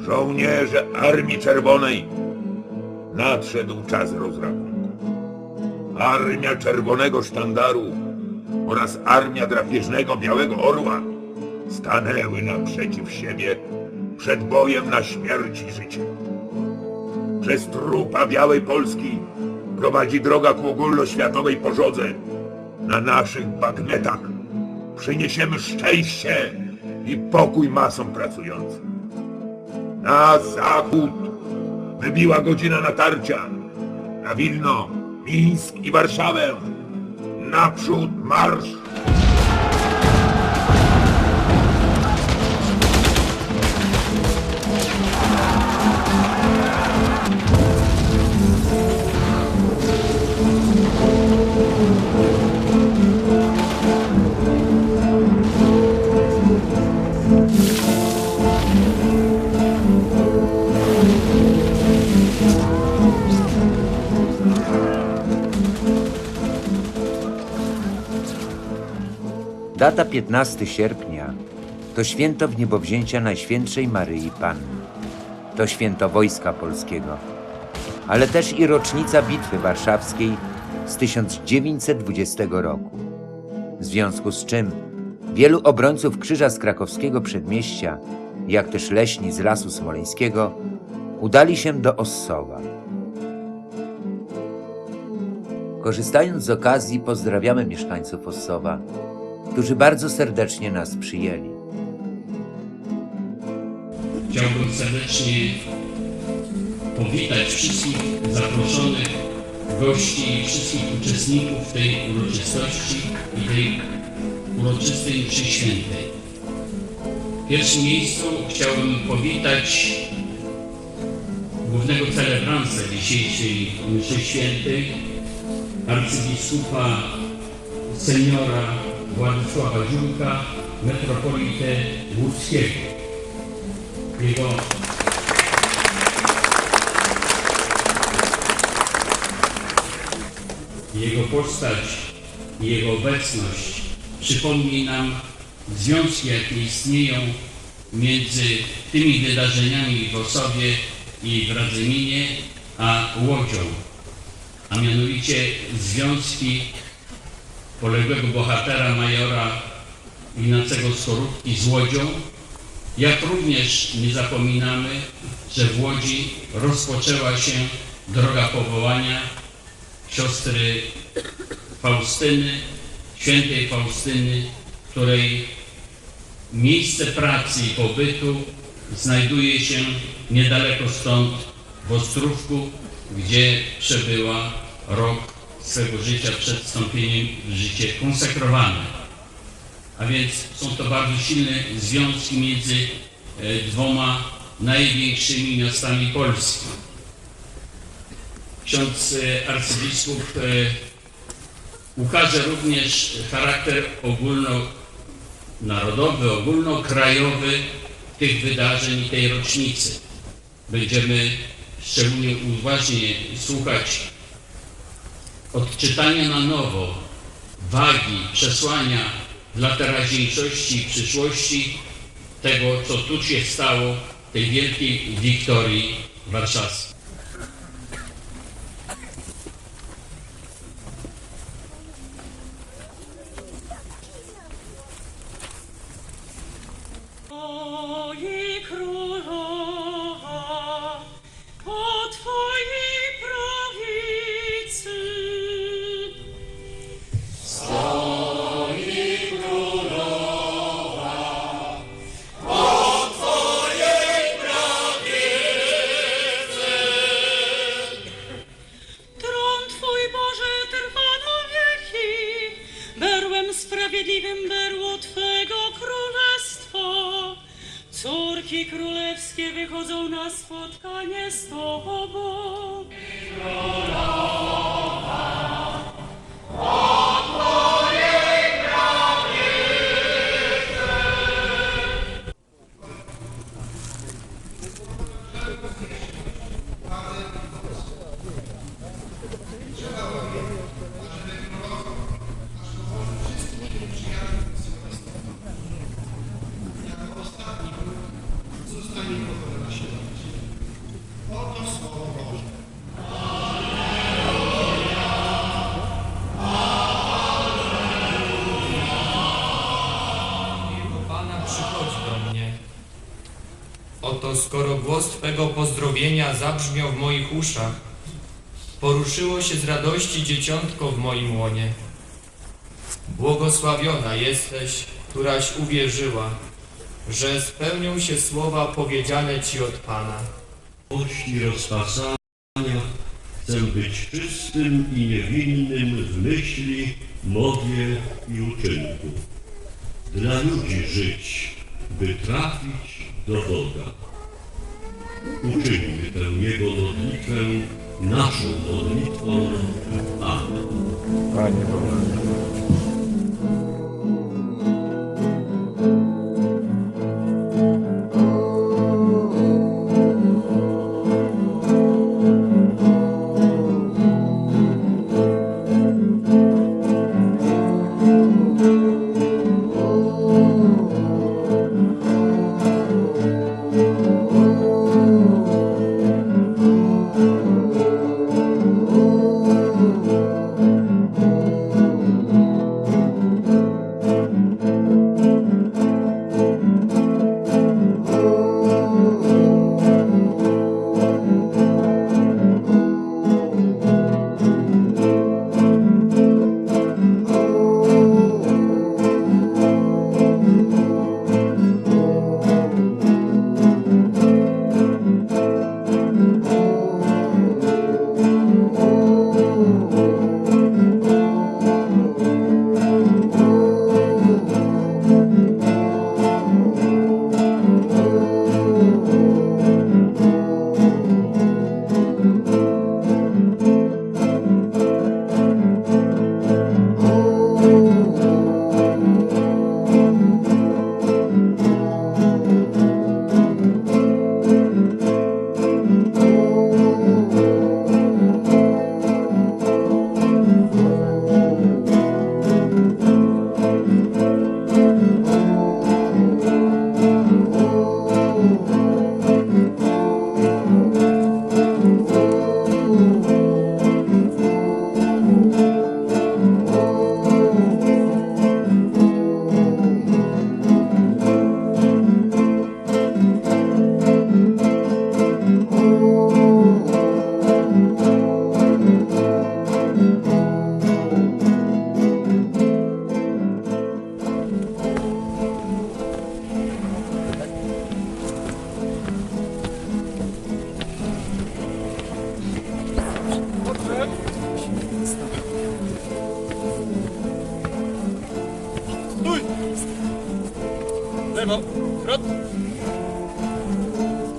Żołnierze Armii Czerwonej, nadszedł czas rozrachunku. Armia Czerwonego Sztandaru oraz Armia Drapieżnego Białego Orła stanęły naprzeciw siebie przed bojem na śmierć i życie. Przez trupa Białej Polski prowadzi droga ku ogólnoświatowej pożodze. Na naszych bagnetach przyniesiemy szczęście i pokój masom pracującym. Na zachód wybiła godzina natarcia. Na Wilno, Mińsk i Warszawę. Naprzód marsz! Data 15 sierpnia to święto wniebowzięcia Najświętszej Maryi Panny. To święto Wojska Polskiego, ale też i rocznica Bitwy Warszawskiej z 1920 roku. W związku z czym wielu obrońców Krzyża z krakowskiego przedmieścia, jak też leśni z Lasu Smoleńskiego, udali się do Ossowa. Korzystając z okazji, pozdrawiamy mieszkańców Ossowa, którzy bardzo serdecznie nas przyjęli. Chciałbym serdecznie powitać wszystkich zaproszonych gości i wszystkich uczestników tej uroczystości i tej uroczystej mszy świętej. W pierwszym miejscu chciałbym powitać głównego celebransa dzisiejszej mszy świętej, arcybiskupa seniora Władysława Ziółka, metropolitę łódzkiego. Jego Jego postać i Jego obecność przypomni nam związki, jakie istnieją między tymi wydarzeniami w Osowie i w Radzyminie, a Łodzią, a mianowicie związki poległego bohatera majora Ignacego Skorupki z Łodzią, jak również nie zapominamy, że w Łodzi rozpoczęła się droga powołania siostry Faustyny, świętej Faustyny, której miejsce pracy i pobytu znajduje się niedaleko stąd w Ostrówku, gdzie przebyła rok swego życia przed wstąpieniem w życie konsekrowane. A więc są to bardzo silne związki między e, dwoma największymi miastami Polski. Ksiądz e, arcybiskup e, ukaże również charakter ogólnonarodowy, ogólnokrajowy tych wydarzeń i tej rocznicy. Będziemy szczególnie uważnie słuchać odczytania na nowo wagi, przesłania dla teraźniejszości i przyszłości tego, co tu się stało, tej wielkiej wiktorii warszawskiej. Córki królewskie wychodzą na spotkanie z Tobą. Oto skoro głos Twego pozdrowienia zabrzmiał w moich uszach, poruszyło się z radości dzieciątko w moim łonie. Błogosławiona jesteś, któraś uwierzyła, że spełnią się słowa powiedziane Ci od Pana. miłości rozpasania chcę być czystym i niewinnym w myśli, mowie i uczynku. Dla ludzi żyć, by trafić do Boga. Uczyńmy tę Jego modlitwę naszą modlitwą. Amen. Panie Boże.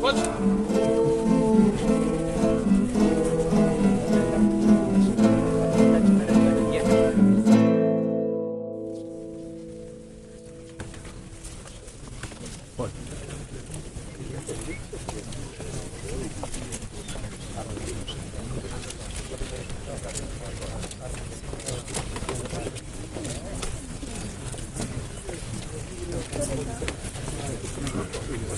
Вот. Вот.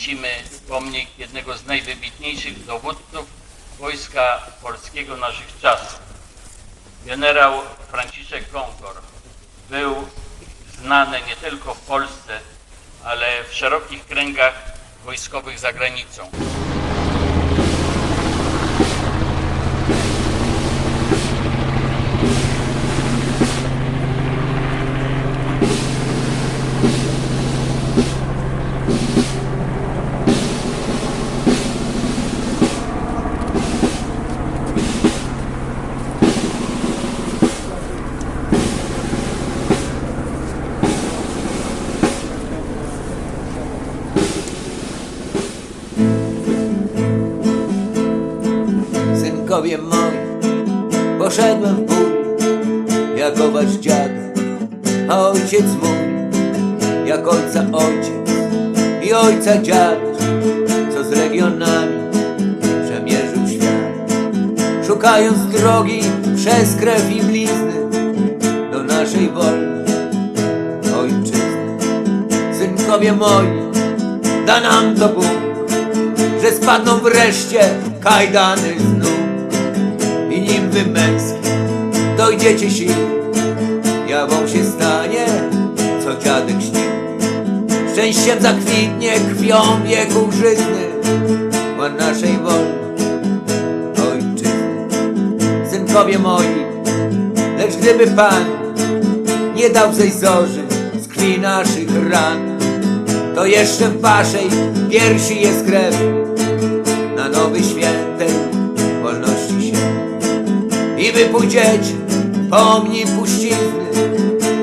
święcimy pomnik jednego z najwybitniejszych dowódców Wojska Polskiego naszych czasów. Generał Franciszek Gągor był znany nie tylko w Polsce, ale w szerokich kręgach wojskowych za granicą. Synkowie moi, poszedłem w bój, jako wasz dziad, a ojciec mój, jak ojca ojciec i ojca dziad, co z regionami przemierzył świat, szukając drogi przez krew i blizny do naszej wolnej ojczyzny. Synkowie moi, da nam to Bóg, że spadną wreszcie kajdany wy męskie dojdziecie sił, jawą się stanie, co dziadek śnił. Szczęściem zakwitnie krwią wieku żyzny, ma naszej wolnej ojczyzny. Synkowie moi, lecz gdyby Pan nie dał zej zorzy z krwi naszych ran, to jeszcze w waszej piersi jest krew na nowy świętej I wy pójdziecie pomni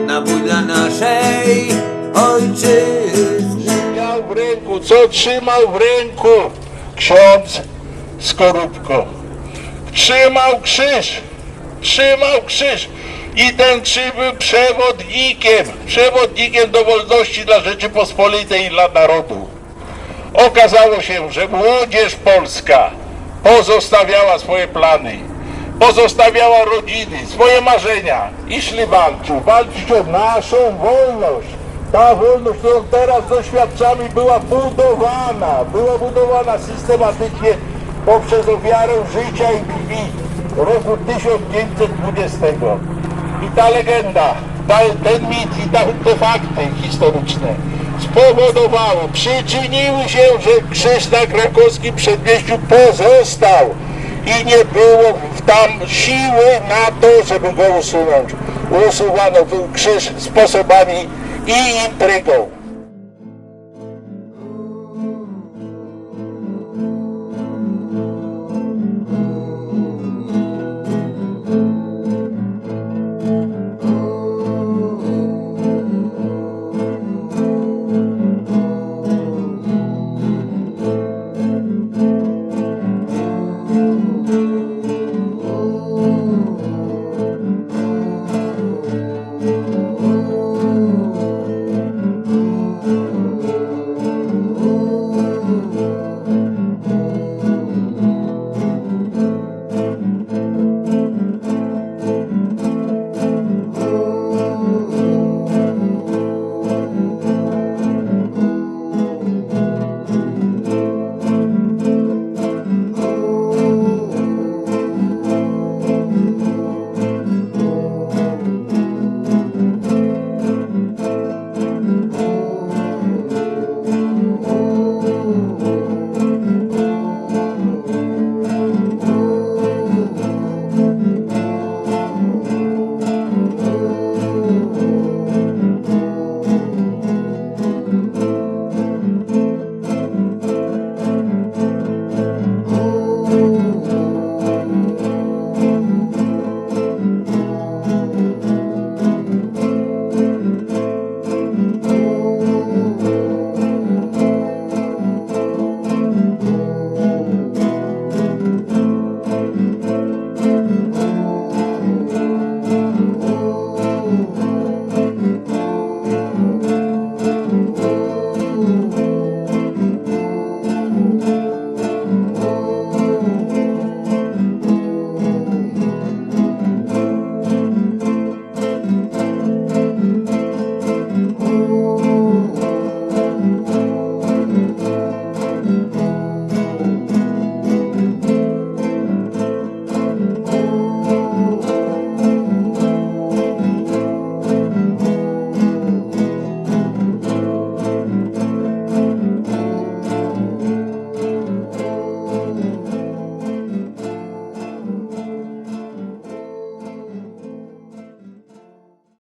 na bój dla naszej ojczyzny. miał w ręku, co trzymał w ręku ksiądz Skorupko. Trzymał krzyż, trzymał krzyż i ten krzyż był przewodnikiem, przewodnikiem do wolności dla Rzeczypospolitej i dla narodu. Okazało się, że młodzież polska pozostawiała swoje plany, pozostawiała rodziny, swoje marzenia i szli walczyć, walczyć o naszą wolność. Ta wolność, którą teraz doświadczamy, była budowana, była budowana systematycznie poprzez ofiarę życia i krwi roku 1920. I ta legenda, ta, ten mit i ta, te fakty historyczne spowodowały, przyczyniły się, że krzyż na krakowskim przedmieściu pozostał i nie było tam siły na to, żeby go usunąć. Usuwano ten krzyż sposobami i intrygą.